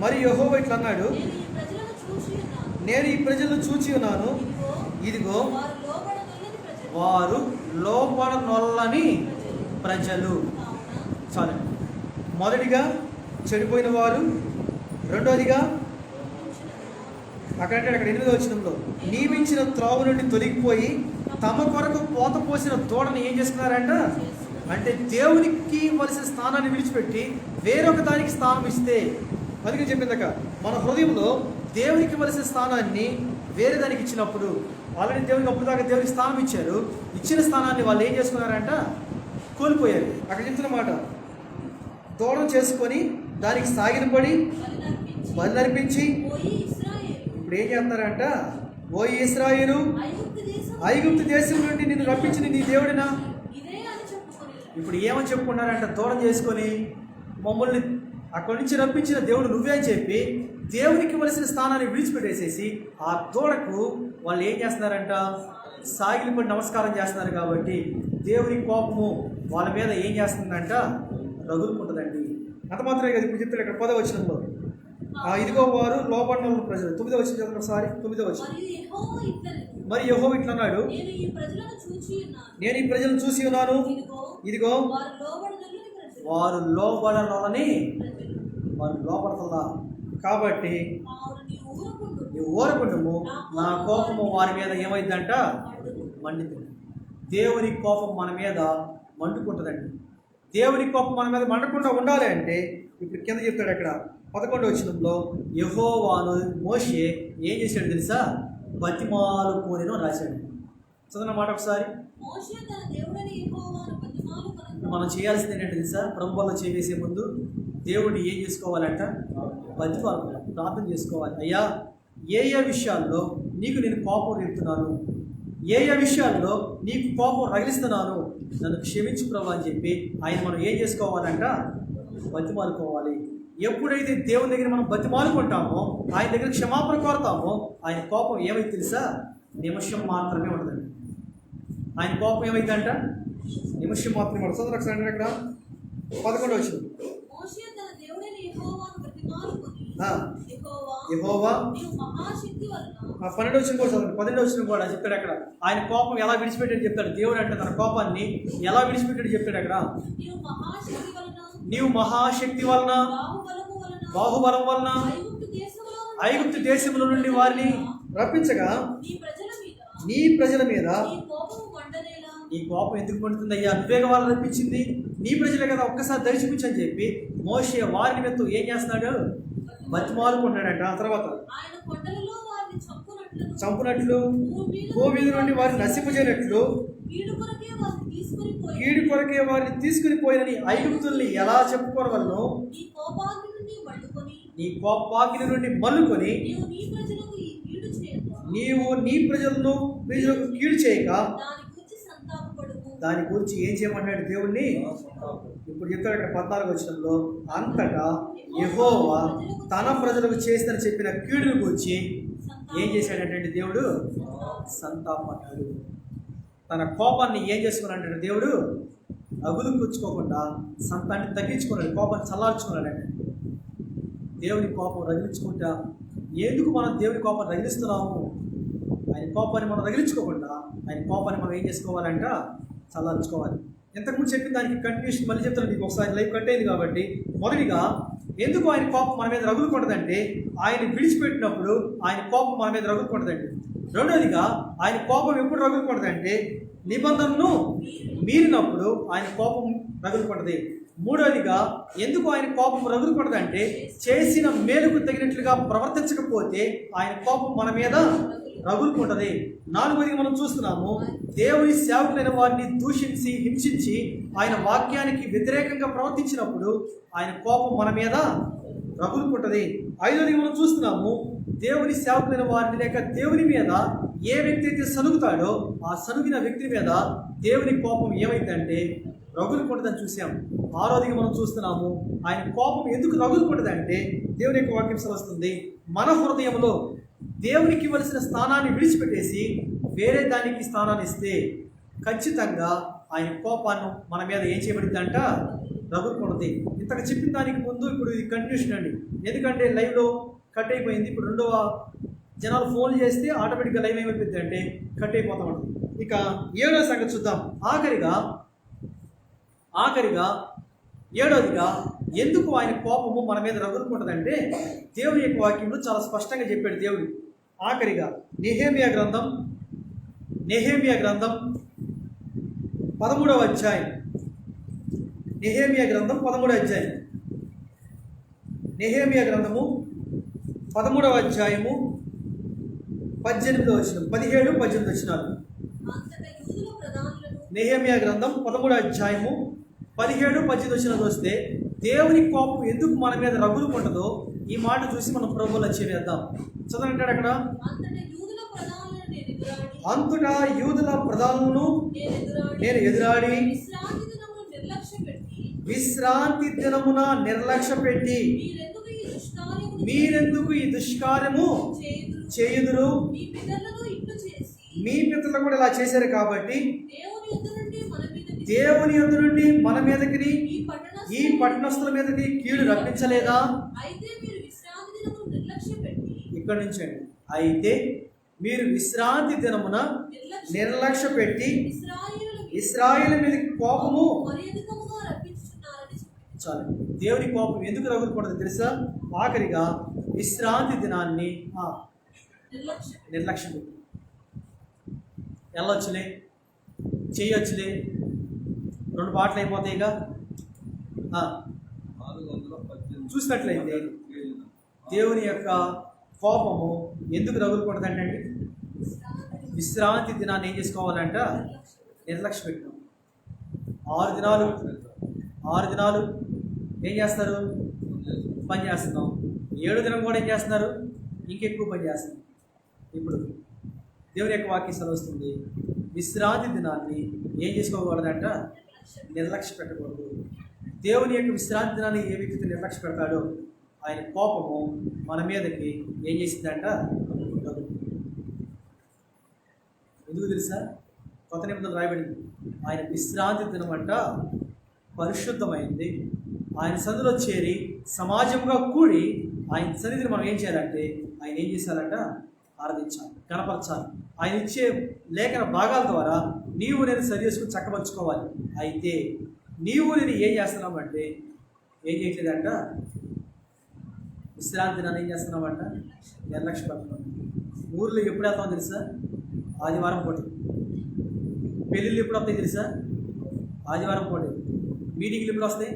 మరి యెహోవా ఇట్లా అన్నాడు నేను ఈ ప్రజలను చూచి ఉన్నాను. ఇదిగో వారు వారు లోపడనొల్లని ప్రజలు. చాలు. మొదటిగా చెడిపోయిన వారు రెండోదిగా అక్కడ అక్కడ ఎనిమిదో వచ్చినంలో నియమించిన త్రోవ నుండి తొలగిపోయి తమ కొరకు పోత పోసిన తోడని ఏం చేసుకున్నారంట? అంటే దేవునికి వలసిన స్థానాన్ని విడిచిపెట్టి వేరొక దానికి స్థానం ఇస్తే అందుకని చెప్పిందక మన హృదయంలో దేవునికి వలసిన స్థానాన్ని వేరే దానికి ఇచ్చినప్పుడు ఆల్రెడీ దేవునికి అప్పుడు దాకా దేవునికి స్థానం ఇచ్చారు ఇచ్చిన స్థానాన్ని వాళ్ళు ఏం చేసుకున్నారంట? కోల్పోయారు. అక్కడ చెప్తున్నమాట దూరం చేసుకొని దానికి సాగినపడి బలినర్పించి ఇప్పుడు ఏం చేస్తున్నారంట? ఓ ఇస్రాయిలు ఐగుప్తు దేశం నుండి నిన్ను రప్పించిన నీ దేవుడినా? ఇప్పుడు ఏమని చెప్పుకున్నారంటే దూరం చేసుకొని మమ్మల్ని అక్కడి నుంచి రప్పించిన దేవుడు నువ్వే అని చెప్పి దేవునికి ఇవ్వలసిన స్థానాన్ని విడిచిపెట్టేసేసి ఆ దూడకు వాళ్ళు ఏం చేస్తున్నారంట? సాగిలిపడి నమస్కారం చేస్తున్నారు కాబట్టి దేవుని కోపము వాళ్ళ మీద ఏం చేస్తుందంట? రగులుకుంటుందండి. అంత మాత్రమే కదా ఇప్పుడు చెప్తాడు ఇక్కడ పదో వచనంలో. ఆ ఇదిగో వారు లోపడిన ప్రజలు. తొమ్మిదో వచ్చిన ఒకసారి. తొమ్మిదో వచ్చిన మరి యహో ఇట్లా అన్నాడు నేను ఈ ప్రజలను చూసి ఉన్నాను. ఇదిగో వారు ప్రజలు. వారు లోబడనని ప్రజలు వారు లోపడుతుందా కాబట్టి వారు నీ కోపము వారి మీద ఏమైందంట. మండుతుంది. దేవుని కోపం మన మీద మండుకుంటుందండి. దేవుని కోపం మన మీద మండకుండా ఉండాలి అంటే ఇప్పుడు కింద చెప్తాడు అక్కడ పదకొండు వచ్చినంలో యహోవాను మోషే ఏం చేశాడు తెలుసా? బతిమాలు కోరిన రాశాడు. చదవన మాట ఒకసారి. మనం చేయాల్సింది ఏంటంటే తెలుసా? ప్రభుత్వంలో చేసే ముందు దేవుడిని ఏం చేసుకోవాలంట? బతిమాలు ప్రార్థన చేసుకోవాలి. అయ్యా ఏ ఏ విషయాల్లో నీకు నేను కోపం రేపుతున్నాను? ఏ ఏ విషయాల్లో నీకు కోపం రగిలిస్తున్నాను? నన్ను క్షమించు ప్రభు అని చెప్పి ఆయన మనం ఏం చేసుకోవాలంట? బతిమాలుకోవాలి ఎప్పుడైతే దేవుని దగ్గర మనం బతిమాలుకుంటామో ఆయన దగ్గర క్షమాపణ కోరతామో ఆయన కోపం ఏమైతే తెలుసా? నిమిషం మాత్రమే ఉంటుందండి. ఆయన కోపం ఏమైందంట? నిమిషం మాత్రమే ఉంటుంది. చదువు ఒకసారి అక్కడ. పదకొండు వచ్చింది. యెహోవా పన్నెండు వచ్చిన కూడా చదవండి. పన్నెండు వచ్చిన కూడా చెప్తాడు అక్కడ. ఆయన కోపం ఎలా విడిచిపెట్టాడు చెప్తాడు దేవుడు అంటే తన కోపాన్ని ఎలా విడిచిపెట్టాడు చెప్తాడు అక్కడ. నీవు మహాశక్తి వలన బాహుబలం వలన ఐగుప్తు దేశంలో నుండి దేశముల నుండి వారిని రప్పించగా నీ ప్రజల మీద నీ కోపం ఎందుకు పడుతుంది అయ్యా నువ్వేగ వాళ్ళని రప్పించింది. నీ ప్రజలే కదా ఒక్కసారి దర్శించని చెప్పి మోషే వారిని నిమిత్తం ఏం చేస్తున్నాడు? బతిమాలుకుంటున్నాడంట ఆ తర్వాత. చంపునట్లు చంపునట్లు భూమి మీద భూమి నుండి వారిని నశింపజేయనట్లు కీడు కొరకే వారిని తీసుకుని పోయినని ఐగుప్తుల్ని ఎలా చెప్పుకోవడం వల్ల నీ కోపాగ్ని నుండి మల్లుకొని నీవు నీ ప్రజలను ప్రజలకు కీడు చేయక దాని గురించి ఏం చేయమన్నాడు దేవుణ్ణి? ఇప్పుడు చెప్తాడు ఇక్కడ పద్నాలుగు వచ్చినంలో అంతటా యెహోవా తన ప్రజలకు చేసిన చెప్పిన కీడుని గురించి ఏం చేశాడంటే దేవుడు? సంతాపడ్డాడు తన కోపాన్ని ఏం చేసుకున్నాడంటే దేవుడు? అగులుకొచ్చుకోకుండా సంతాన్ని తగ్గించుకున్నాడు కోపాన్ని చల్లార్చుకున్నాడండి దేవుని కోపం రగిలించుకుంటా ఎందుకు మనం దేవుని కోపం రగిలిస్తున్నాము? ఆయన కోపాన్ని మనం రగిలించుకోకుండా ఆయన కోపాన్ని మనం ఏం చేసుకోవాలంట? చల్లార్చుకోవాలి. ఇంతకుముందు చెప్పిన దానికి కంటిన్యూషన్ మళ్ళీ చెప్తాను మీకు ఒకసారి. లైఫ్ కట్టేది కాబట్టి మొదటిగా ఎందుకు ఆయన కోపం మన మీద రగులుకుంటుందంటే ఆయన విడిచిపెట్టినప్పుడు ఆయన కోపం మన మీద రగులుకుంటుందండి రెండోదిగా ఆయన కోపం ఎప్పుడు రగులుకుంటుందంటే నిబంధనను మీరినప్పుడు ఆయన కోపం రగులుకుంటుంది మూడోదిగా ఎందుకు ఆయన కోపం రగులుకుంటుందంటే చేసిన మేలుకు తగినట్లుగా ప్రవర్తించకపోతే ఆయన కోపం మన మీద రగులుకుంటది. నాలుగోదిగా మనం చూస్తున్నాము దేవుని సేవకులైన వారిని దూషించి హింసించి ఆయన వాక్యానికి వ్యతిరేకంగా ప్రవర్తించినప్పుడు ఆయన కోపం మన మీద రగులుకుంటది. ఐదోది మనం చూస్తున్నాము దేవుని సేవకులైన వారిని లేక దేవుని మీద ఏ వ్యక్తి అయితే సనుగుతాడో ఆ సనుగిన వ్యక్తి మీద దేవుని కోపం ఏమైందంటే రగులుకుంటుందని చూసాం ఆరోదిగా మనం చూస్తున్నాము ఆయన కోపం ఎందుకు రగులుకుంటుందంటే దేవుని యొక్క వాక్యం వస్తుంది మన హృదయంలో దేవునికి ఇవ్వలసిన స్థానాన్ని విడిచిపెట్టేసి వేరే దానికి స్థానాన్ని ఇస్తే ఖచ్చితంగా ఆయన కోపాన్ని మన మీద ఏం చేయబడిందంట? రగులుకున్నది ఇంతకు చెప్పిన దానికి ముందు ఇప్పుడు ఇది కంటిన్యూషన్ అండి. ఎందుకంటే లైవ్లో కట్ అయిపోయింది. ఇప్పుడు రెండవ జనాలు ఫోన్ చేస్తే ఆటోమేటిక్గా లైవ్ ఏమైపోయింది అంటే కట్ అయిపోతా ఉంటుంది ఇక ఏడో సంగతి చూద్దాం. ఆఖరిగా ఆఖరిగా ఏడోదిగా ఎందుకు ఆయన కోపము మన మీద రగులుకుంటుందంటే దేవుని యొక్క వాక్యంలో చాలా స్పష్టంగా చెప్పాడు దేవుడు. ఆఖరిగా నెహేమియా గ్రంథం నెహేమియా గ్రంథం పదమూడవ అధ్యాయం. నెహేమియా గ్రంథం పదమూడవ అధ్యాయం. నెహేమియా గ్రంథము పదమూడవ అధ్యాయము పద్దెనిమిదవ వచ్చిన పదిహేడు పద్దెనిమిది వచ్చినారు నెహేమియా గ్రంథం పదమూడవ అధ్యాయము పదిహేడు పద్దెనిమిది వచ్చిన వస్తే దేవుని కోపం ఎందుకు మన మీద రగులుకుంటుందో ఈ మాట చూసి మనం ప్రభువులు చేరేద్దాం. చదవంటాడు అక్కడ అంతటా యూదుల ప్రధానులను నేను ఎదురాడి. విశ్రాంతి దినమును నిర్లక్ష్యం పెట్టి. మీరెందుకు ఈ దుష్కార్యము చేయుదురు? మీ పితరులు కూడా ఇలా చేశారు కాబట్టి దేవుని యుద్ధ నుండి మన మీదకి ఈ పట్టణస్థుల మీదకి కీడు రప్పించలేదా అయితే మీరు విశ్రాంతి దినమును నిర్లక్ష్యం పెట్టి ఇక్కడి నుంచి అండి అయితే మీరు విశ్రాంతి దినమున నిర్లక్ష్యం పెట్టి ఇస్రాయేల్ మీద కోపము చాలు. దేవుని కోపం ఎందుకు రగులుకూడదు తెలుసా? ఆఖరిగా విశ్రాంతి దినాన్ని నిర్లక్ష్యం పెట్టి వెళ్ళొచ్చులే చేయొచ్చులే. రెండు పాటలు అయిపోతాయిగా? ఆ, చూసినట్లయితే దేవుని యొక్క కోపము ఎందుకు రగులుకూడదంటే విశ్రాంతి దినాన్ని ఏం చేసుకోవాలంట? నిర్లక్ష్య పెట్టడం. ఆరు దినాలు ఆరు దినాలు ఏం చేస్తారు? పని చేస్తున్నాం. ఏడు దినం కూడా ఏం చేస్తున్నారు? ఇంకెక్కువ పని చేస్తున్నాం ఇప్పుడు దేవుని యొక్క వాక్యం సెలవుస్తుంది. విశ్రాంతి దినాన్ని ఏం చేసుకోకూడదంట? నిర్లక్ష్య పెట్టకూడదు. దేవుని యొక్క విశ్రాంతి దినాన్ని ఏ వ్యక్తి నిర్లక్ష్య పెడతాడో ఆయన కోపము మన మీదకి ఏం చేసిందంట? ఎందుకు తెలుసా? కొత్త నిబంధనలు రాయబడింది. ఆయన విశ్రాంతి దినమంట పరిశుద్ధమైంది. ఆయన సన్నిధిలో చేరి సమాజంగా కూడి ఆయన సన్నిధిని మనం ఏం చేయాలంటే ఆయన ఏం చేశారంట? ఆరాధించాలి కనపరచాలి. ఆయన ఇచ్చే లేఖన భాగాల ద్వారా నీవు నేను సరి చేసుకుని చక్కపరుచుకోవాలి. అయితే నీవు నేను ఏం చేస్తున్నామంటే ఏం చేయట్లేదంట? విశ్రాంతి దినాన్ని ఏం చేస్తున్నామంట నిర్లక్ష్య పెడుతున్నాం ఊర్లో ఎప్పుడు వెళ్తామో తెలుసా? ఆదివారం పూట. పెళ్ళిళ్ళు ఎప్పుడు వస్తాయి తెలుసా? ఆదివారం పూట. మీటింగ్లు ఎప్పుడు వస్తాయి?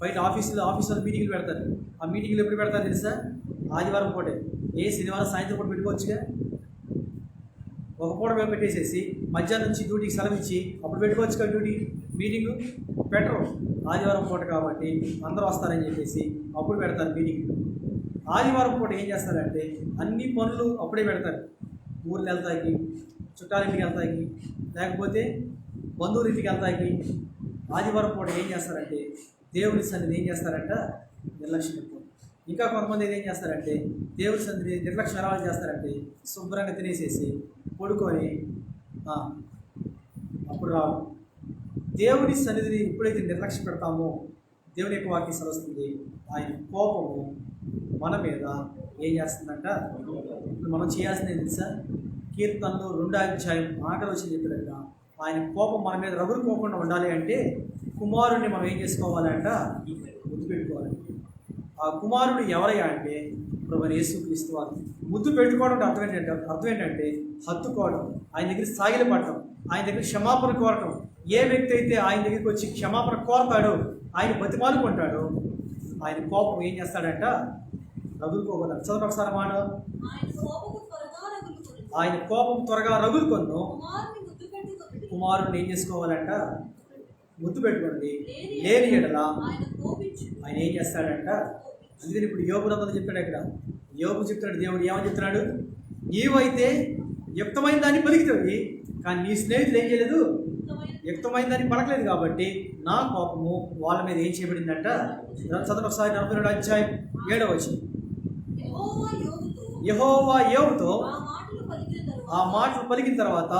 బయట ఆఫీసులో ఆఫీసులో మీటింగ్లు పెడతారు. ఆ మీటింగ్లు ఎప్పుడు పెడతారు తెలుసా? ఆదివారం పూటే. ఏ శనివారం సాయంత్రం పూట పెట్టుకోవచ్చుగా? ఒక పూట మేము పెట్టేసేసి మధ్యాహ్నం నుంచి డ్యూటీకి సెలవు ఇచ్చి అప్పుడు పెట్టుకోవచ్చు కదా డ్యూటీ మీటింగ్? పెట్టరు ఆదివారం పూట కాబట్టి అందరూ వస్తారని చెప్పేసి అప్పుడు పెడతారు మీటింగ్. ఆదివారం పూట ఏం చేస్తారంటే అన్ని పనులు అప్పుడే పెడతారు. ఊర్లు వెళ్తాయి చుట్టాలింటికి వెళ్తాయి లేకపోతే బంధువుల ఇంటికి వెళ్తాయి. ఆదివారం పూట ఏం చేస్తారంటే దేవుని సన్నిధి ఏం చేస్తారంట? నిర్లక్ష్యం ఇంకా కొంతమంది ఏం చేస్తారంటే దేవుడి సన్నిధి నిర్లక్ష్యం ఎలా చేస్తారంటే శుభ్రంగా తినేసేసి పడుకొని అప్పుడు రావు దేవుని సన్నిధిని ఎప్పుడైతే నిర్లక్ష్య పెడతామో దేవుని యొక్క వాక్యం సరస్తుంది ఆయన కోపము మన మీద ఏం చేస్తుందంట? ఇప్పుడు మనం చేయాల్సింది ఏంటి తెలుసా కీర్తనలు రెండో అధ్యాయం ఆటలు వచ్చి చెప్పినట్టుగా ఆయన కోపం మన మీద రగులుకోకుండా ఉండాలి అంటే కుమారుణ్ణి మనం ఏం చేసుకోవాలంట? ముద్దు పెట్టుకోవాలి ఆ కుమారుడు ఎవరయ్యా అంటే ప్రభు యేసు క్రీస్తు వారు. ముద్దు పెట్టుకోవడం అంటే అర్థం ఏంటంటే అర్థం ఏంటంటే హత్తుకోవడం ఆయన దగ్గర సాగిలి పడటం ఆయన దగ్గర క్షమాపణ కోరటం. ఏ వ్యక్తి అయితే ఆయన దగ్గరికి వచ్చి క్షమాపణ కోరతాడో ఆయన బతిమాలుకుంటాడో ఆయన కోపం ఏం చేస్తాడంట? రగులుకోకూడదు చదువు ఒకసారి మాట ఆయన కోపం త్వరగా రగులుకొను కుమారుని ముద్దు పెట్టుకొని కుమారుని ఏం చేసుకోవాలంట? ముద్దు పెట్టుకోండి. లేని ఎడల ఆయన ఏం చేస్తాడంట? అందుకని ఇప్పుడు యోగు రంగంలో చెప్పాడు ఇక్కడ. యోగు చెప్తున్నాడు దేవుడు ఏమని చెప్తున్నాడు? నీవైతే యుక్తమైన దాన్ని పలికితవి కానీ నీ స్నేహితులు ఏం చేయలేదు? యుక్తమైన దాన్ని పలకలేదు కాబట్టి నా కోపము వాళ్ళ మీద ఏం చేయబడిందంట? చదువు ఒకసారి నలభై రెండు అధ్యాయం ఏడవ వచ్చి యెహోవా యోగుతో ఆ మాటలు పలికిన తరువాత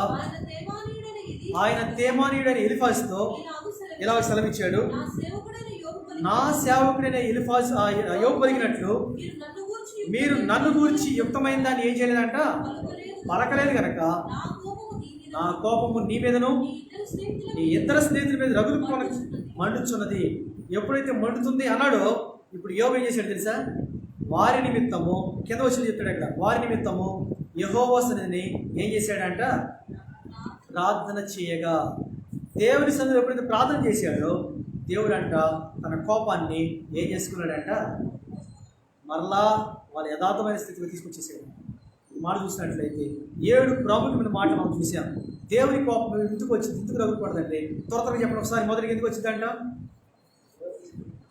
ఆయన తేమానీయుడైన సెలవిచ్చెను. ఇలా సెలవిచ్చాడు నా సేవకుడైన ఎలిఫాజ్ యోగు పలికినట్లు. మీరు నన్ను గూర్చి గురించి యుక్తమైన దాన్ని ఏం చేయలేదంట? పలకలేదు కనుక నా కోపము నీ మీదను నీ ఇద్దరు స్నేహితుల మీద రగులుకొన మండుచున్నది. ఎప్పుడైతే మండుతుంది అన్నాడో ఇప్పుడు యోగం చేశాడు తెలుసా? వారి నిమిత్తము కింద వచ్చి చెప్తాడు అక్కడ వారి నిమిత్తము యహోవసని ఏం చేశాడంట? ప్రార్థన చేయగా. దేవుని సందులో ఎప్పుడైతే ప్రార్థన చేశాడో దేవుడంట తన కోపాన్ని ఏం చేసుకున్నాడంట? మరలా వాళ్ళ యథార్థమైన స్థితిలో తీసుకొచ్చేసాడు ఈ మాట చూసినట్లయితే ఏడు ప్రాముఖ్యమైన మాటలు మనం చూసాం దేవుని కోపం ఎందుకు వచ్చింది? ఎందుకు రగులుపడదండి త్వర త్వరగా చెప్పండి ఒకసారి. మొదటికి ఎందుకు వచ్చిందంట?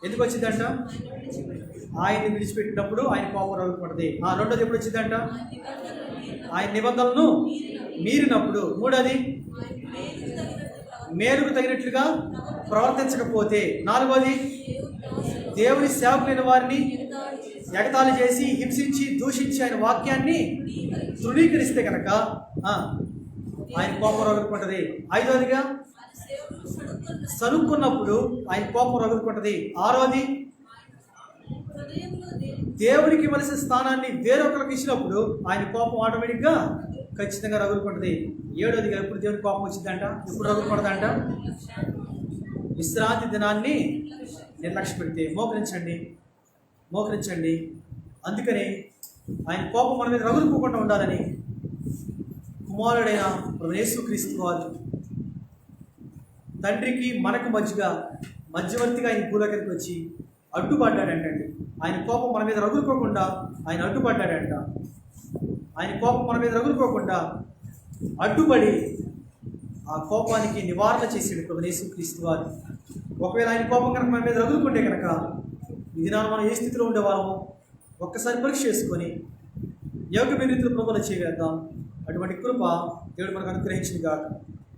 ఎందుకు వచ్చిందంట? ఆయన్ని విడిచిపెట్టినప్పుడు ఆయన కోపం రగులుపడది. ఆ రెండోది ఎప్పుడు వచ్చిందంట? ఆయన నిబంధనలను మీరినప్పుడు. మూడోది మేలుకు తగినట్లుగా ప్రవర్తించకపోతే. నాలుగోది దేవుని సేవకులైన వారిని ఎగతాళి చేసి హింసించి దూషించి ఆయన వాక్యాన్ని తృణీకరిస్తే కనుక ఆయన కోపం రగులుకుంటుంది. ఐదోదిగా సరుక్కున్నప్పుడు ఆయన కోపం రగులుకుంటుంది. ఆరోది దేవునికి ఇవ్వలసిన స్థానాన్ని వేరొకరికి ఇచ్చినప్పుడు ఆయన కోపం ఆటోమేటిక్గా ఖచ్చితంగా రగులుకుంటుంది. ఏడోదిగా ఎప్పుడు దేవుని కోపం వచ్చిందంట? ఎప్పుడు రగులుకుంటుందంట విశ్రాంతి దినాన్ని నిర్లక్ష్య పెడితే మోకరించండి. మోకరించండి. అందుకని ఆయన కోపం మన మీద రగులుకోకుండా ఉండాలని కుమారుడైన ప్రభు యేసుక్రీస్తు వారు తండ్రికి మనకు మధ్యగా మధ్యవర్తిగా ఆయన భూలోకానికి వచ్చి అడ్డుపడ్డాడంటండి. ఆయన కోపం మన మీద రగులుకోకుండా ఆయన అడ్డుపడ్డాడంట. ఆయన కోపం మన మీద రగులుకోకుండా అడ్డుపడి ఆ కోపానికి నివారణ చేసాడు ప్రభు యేసుక్రీస్తు వారు. ఒకవేళ ఆయన కోపం కనుక మన మీద రగులుకుంటే కనుక ఈ దినాన్ని మనం ఏ స్థితిలో ఉండేవాళ్ళము? ఒక్కసారి పరీక్ష చేసుకొని యోగ్యమైన రీతిలో ప్రభుత్వం చేయగలుగుతాం అటువంటి కృప దేవుడు మనకు అనుగ్రహించింది కాదు